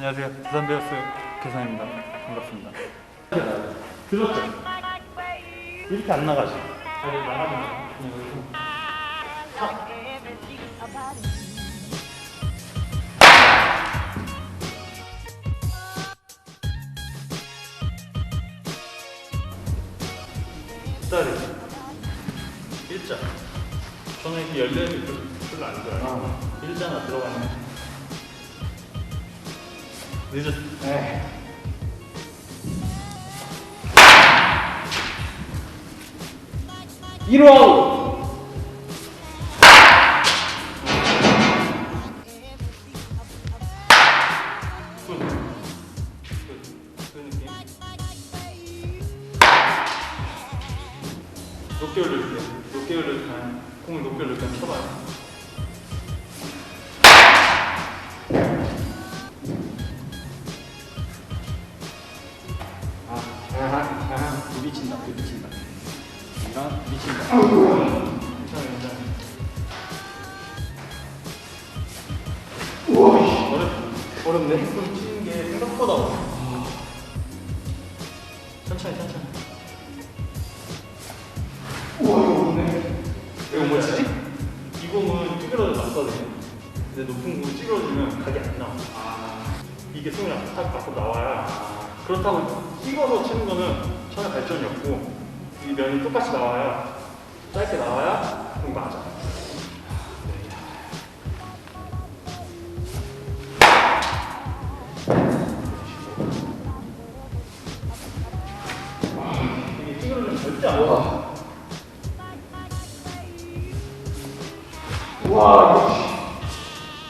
안녕하세요. 부산 베어스 계산입니다. 반갑습니다. 들었죠? 이렇게 안 나가지. 잘 나가면 그냥 여기서 기다려. 일자. 저는 이렇게 열려있는 게 별로 안 좋아해요. 일자나 들어가면 늦었어. 네. 이로 느낌. 높게 올려줄게. 높게 올려줄게. 공을 높게 올려줄게. 쳐봐요. 부딪힌다. 이런 부딪힌다. 괜찮아, 괜찮아. 어렵, 어렵네. 손 치는 게 생각보다 어려워. 천천히, 천천히. 우와, 이거 없네. 이거 뭐 치지? 이 공은 찌그러져 놨거든요. 근데 높은 공은 찌그러지면 각이 안 나와. 이게 손이 탁 밖으로 나와야. 그렇다고 찍어서 치는 거는 전혀 발전이 없고 이 면이 똑같이 나와야 짧게 나와야. 이게 찌그러지면 절대 안 나와. 우와,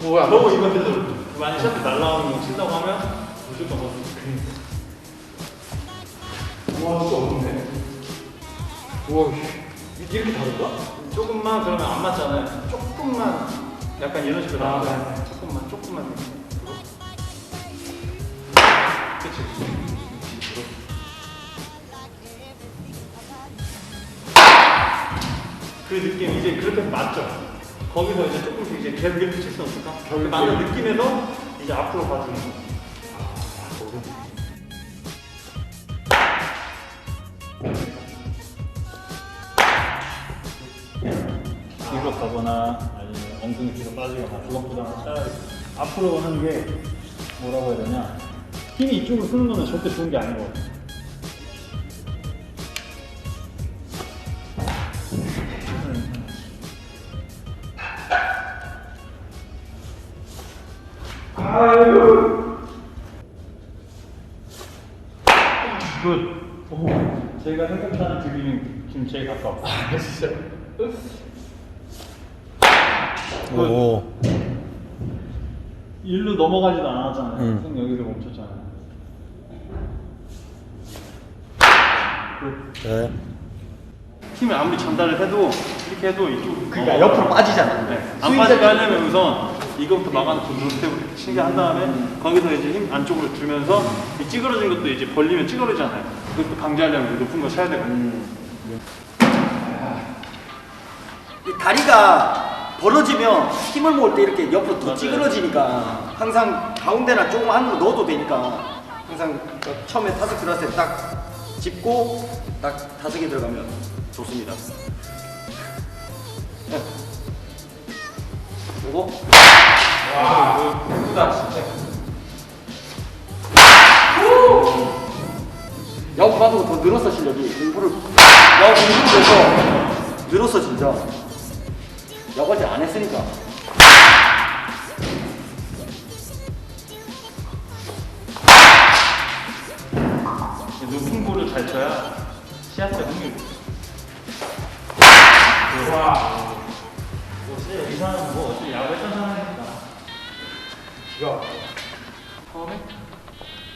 이거. 뭐야, 너무 이벤트도 만약 샷 날라오는 거 친다고 하면 무조건 넣어. 우와, 진짜 어렵네. 우와, 이렇게 다른가? 조금만 그러면 안 맞잖아요. 조금만 약간 이런 식으로 아, 나와요. 네. 조금만 조금만 이렇게. 그치. 그 느낌 이제 그렇게 맞죠. 거기서 이제 조금씩 이제 계속 이렇게 칠수 없을까? 그. 맞는 느낌에서 이제 앞으로 가주는 거. 뒤로 가거나 아니면 엉덩이 뒤로 빠지거나 주먹보다는 차라리 앞으로 하는 게 뭐라고 해야 되냐 힘이 이쪽으로 쓰는 거는 절대 좋은 게 아닌 것 같아 아유. 굿. 오, 제가 생각하는 드림은 지금 제일 가까워. 아, 진짜. 오. 일로 넘어가지도 않았잖아요. 음. 손 여기서 멈췄잖아요. 굿. 네. 힘을 아무리 전달을 해도 이렇게 해도 이쪽 그러니까 옆으로 빠지잖아. 네. 안 빠지게 하려면 우선 이거부터 막아놓고 눈 스텝을 치게 한 다음에 거기서 이제 힘 안쪽으로 주면서 이 찌그러진 것도 이제 벌리면 찌그러지잖아요. 그것도 방지하려면 높은 거 쳐야 되거든요. 이 다리가 벌어지면 힘을 모을 때 이렇게 옆으로 더. 찌그러지니까 항상 가운데나 조금 안으로 넣어도 되니까 항상 그 처음에 타석 들어갔을 때 딱 짚고 딱 타석에 들어가면 좋습니다. 네. 요거 예쁘다, 진짜. 야구 봐도 더 늘었어 실력이 공부를 야구 공부를 해서 늘었어 진짜 안 했으니까 높은 볼을 잘 쳐야 시합 때 흥미 와. 이 사람은 뭐 어차피 야구했던 사람이니까 기가. 처음에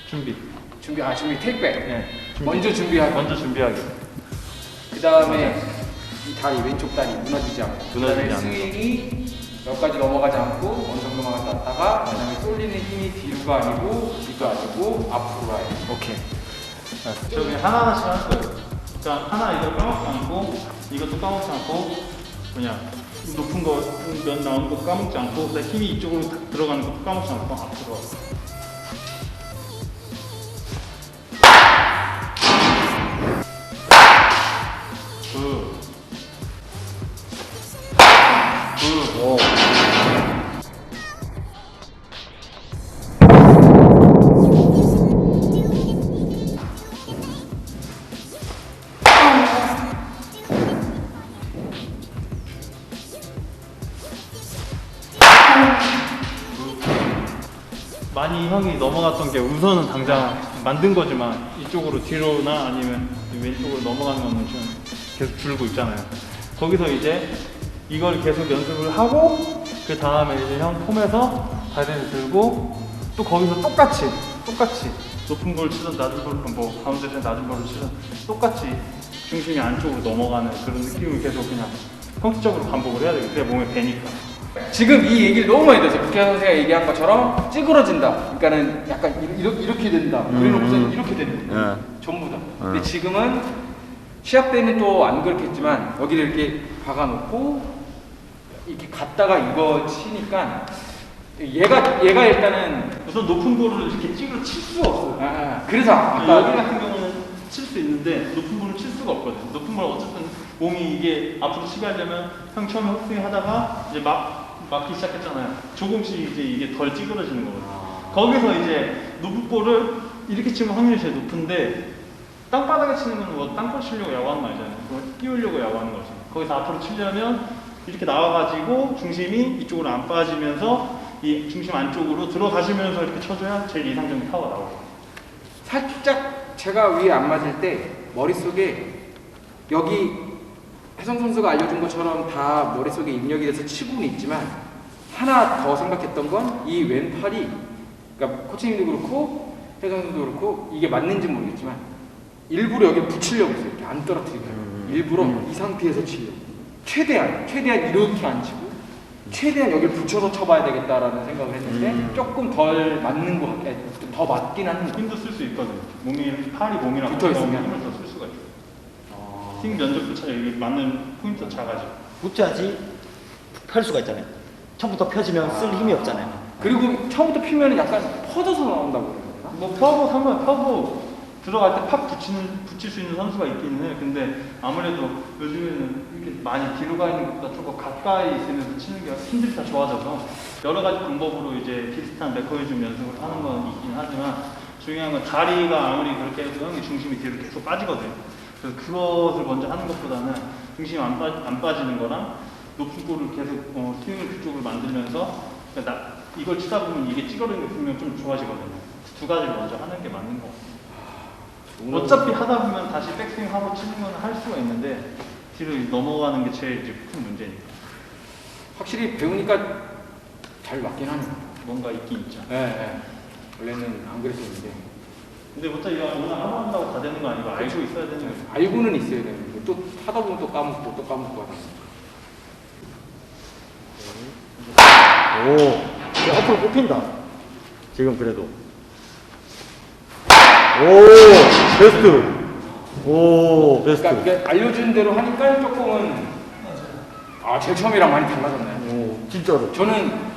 준비 준비, 아, 준비 택배. 네. 먼저 준비하고. 먼저 준비하기 그 다음에 이 다리, 왼쪽 다리 무너지지 않고. 무너지지 그다음에 않는 거. 스윙이 여기까지 넘어가지 않고 어느 정도만 갔다가 그 다음에 쏠리는 힘이 뒤로가 아니고 뒤가 아니고 앞으로 가야 돼. 오케이 저기 하나하나씩 할 거예요 자 하나 이걸 까먹지 않고 이것도 까먹지 않고 그냥 높은 거면 나오는 것도 까먹지 않고 그다음에 힘이 이쪽으로 딱 들어가는 것도 까먹지 않고 앞으로 많이 형이 넘어갔던 게 우선은 당장 만든 거지만 이쪽으로 뒤로나 아니면 왼쪽으로 넘어가는 거는 지금 계속 줄고 있잖아요. 거기서 이제 이걸 계속 연습을 하고 그 다음에 이제 형 폼에서 다리를 들고 또 거기서 똑같이 똑같이 높은 볼 치든 낮은 볼, 뭐 가운데 서 낮은 볼을 치든 똑같이 중심이 안쪽으로 넘어가는 그런 느낌을 계속 그냥 형식적으로 반복을 해야 되고 그게 몸에 배니까. 지금 이 얘기를 너무 많이 들었어요. 국회 선생가 얘기한 것처럼 찌그러진다. 그러니까는 약간 이렇게, 이렇게 된다. 그래놓고서 이렇게 된다. 전부 다. 근데 지금은 시합 때는 또 안 그렇겠지만 여기를 이렇게 박아놓고 이렇게 갔다가 이거 치니까 얘가 얘가 일단은 우선 높은 볼을 이렇게 찌그러 칠 수가 없어요. 아, 그래서 아까 아까 여기 같은 경우는 칠 수 있는데 높은 볼을 칠 수가 없거든. 높은 볼 어쨌든 몸이 이게 앞으로 치게 하려면 형 처음에 헛스윙 하다가 이제 막 막기 시작했잖아요. 조금씩 이제 이게 덜 찌그러지는 거거든. 거기서 이제 높은 볼을 이렇게 치면 확률이 제일 높은데 땅바닥에 치는 건 뭐 땅볼 치려고 야구하는 거 아니잖아요. 그걸 띄우려고 야구하는 거지. 거기서 앞으로 치려면 이렇게 나와가지고 중심이 이쪽으로 안 빠지면서 이 중심 안쪽으로 들어가시면서 이렇게 쳐줘야 제일 이상적인 타워가 나오고. 살짝 제가 위에 안 맞을 때 머릿속에 여기 혜성 선수가 알려준 것처럼 다 머릿속에 입력이 돼서 치고는 있지만 하나 더 생각했던 건 이 왼팔이 그러니까 코치님도 그렇고 혜성 선수도 그렇고 이게 맞는지 모르겠지만 일부러 여기 붙이려고 했어요. 이렇게 안 떨어뜨리고 일부러 이 상태에서 치려고 최대한 최대한 이렇게 안 치고 최대한 여기를 붙여서 쳐봐야 되겠다라는 생각을 했는데 조금 덜 맞는 것 같아 더 맞긴 한데 힘도 쓸 수 있거든. 몸이 팔이 몸이랑 붙어 있으면. 스윙 면적도 차이 이게 맞는 포인트 작아져. 붙여야지 펼 수가 있잖아요. 처음부터 펴지면 쓸 힘이 없잖아요. 그리고 처음부터 피면 약간 퍼져서 나온다고? 뭐 펴고 상관 펴고 들어갈 때 팍 붙이는 붙일 수 있는 선수가 있기는 해. 근데 아무래도 요즘에는 이렇게 많이 뒤로 가 있는 것보다 조금 가까이 있으면서 치는 게 힘들이 다 좋아져서 여러 가지 방법으로 이제 비슷한 메커니즘 연습을 하는 건 있긴 하지만 중요한 건 다리가 아무리 그렇게 해도 형이 중심이 뒤로 계속 빠지거든. 그래서 그것을 먼저 하는 것보다는 중심이 안, 빠, 안 빠지는 거랑 높은 볼을 계속 어, 스윙을 그쪽으로 만들면서 그러니까 나, 이걸 치다 보면 이게 찌그러지는 게 분명 좀 좋아지거든요. 두 가지를 먼저 하는 게 맞는 거 같아요. 어차피 하다 보면 다시 백스윙 하고 치는 건 할 수가 있는데 뒤로 넘어가는 게 제일 이제 큰 문제니까 확실히 배우니까 잘 맞긴 하네요. 뭔가 있긴 있죠. 예, 예. 원래는 안 그랬었는데 근데 보통 이거 오늘 하루 한다고 다 되는 거 아니고 알고 있어야 되는 거죠. 알고는 있어야 되는데 또 하다 보면 또 까먹고 또 까먹고 하다. 오, 이제 앞으로 뽑힌다. 지금 그래도. 오, 베스트. 오, 베스트. 그러니까 이게 알려준 대로 하니까 조금은 아 제일 처음이랑 많이 달라졌네. 오, 진짜로. 저는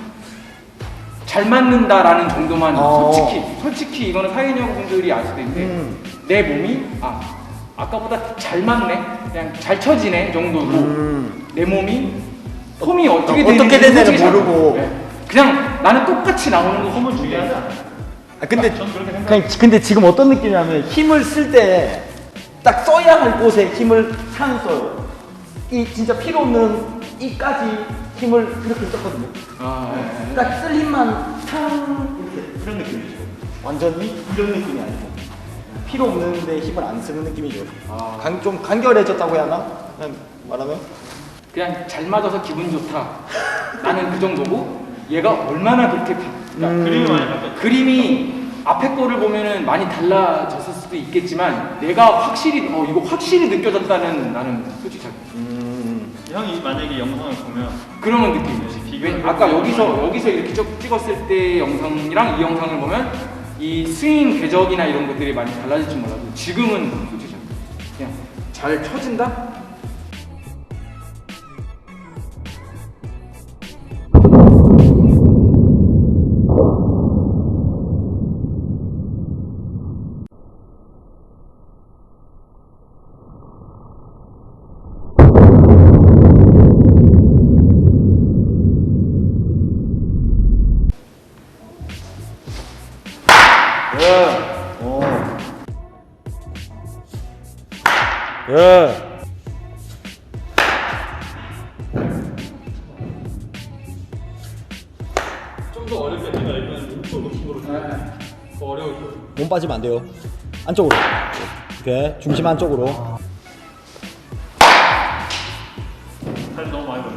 잘 맞는다라는 정도만 어. 솔직히 솔직히 이거는 사회인형 분들이 알 수도 있는데 음. 내 몸이 아 아까보다 잘 맞네 그냥 잘 쳐지네 정도로 음. 내 몸이 폼이 어떻게 어, 되는지 어떻게 솔직히 잘 모르고. 네. 그냥 나는 똑같이 나오는 거 같은데. 중요하지 않아. 아, 근데, 전 그렇게 생각해요. 그냥, 근데 지금 어떤 느낌이냐면 힘을 쓸 때 딱 써야 할 곳에 힘을 상 써요. 이 진짜 필요 없는 이까지 힘을 그렇게 썼거든요. 아, 네. 딱쓸 힘만 상 이렇게 그런 느낌이죠. 완전히 이런 느낌이 아니고 필요 없는데 힘을 안 쓰는 느낌이죠. 아. 간, 좀 간결해졌다고 해야 하나? 그냥 말하면 그냥 잘 맞아서 기분 좋다 나는 그 정도고 얘가 얼마나 그렇게 바, 그러니까 그림이 많이 바뀌었죠. 그림이 앞에 거를 보면은 많이 달라졌을 수도 있겠지만 내가 확실히 어 이거 확실히 느껴졌다는 나는 솔직히 잘 형이 만약에 영상을 보면 그러면 느낌이지. 비교를 왜 아까 여기서 여기서 이렇게 쭉 찍었을 때 영상이랑 이 영상을 보면 이 스윙 궤적이나 이런 것들이 많이 달라질지 몰라도 지금은 솔직히 그냥 잘 쳐진다. 빠지면 안 돼요. 안쪽으로. 오케이. 중심 안쪽으로. 살 너무 많이 걸려.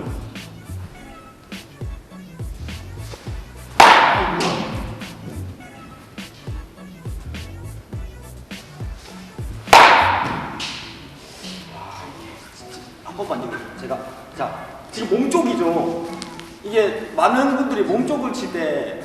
한 번만 요. 제가 자 지금 몸 쪽이죠. 이게 많은 분들이 몸 쪽을 칠 때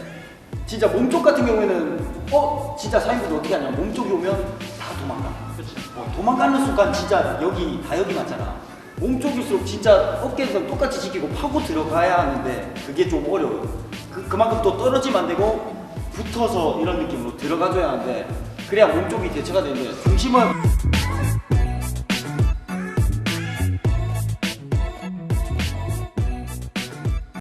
진짜 몸 쪽 같은 경우에는 어 진짜 사인분들 어떻게 하냐 몸 쪽이 오면 다 도망가. 그치. 어, 도망가는 순간 진짜 여기 다 여기 맞잖아. 몸 쪽일수록 진짜 어깨에서 똑같이 지키고 파고 들어가야 하는데 그게 좀 어려워요. 그, 그만큼 또 떨어지면 안 되고 붙어서 이런 느낌으로 들어가줘야 하는데 그래야 몸 쪽이 대처가 되는데 중심을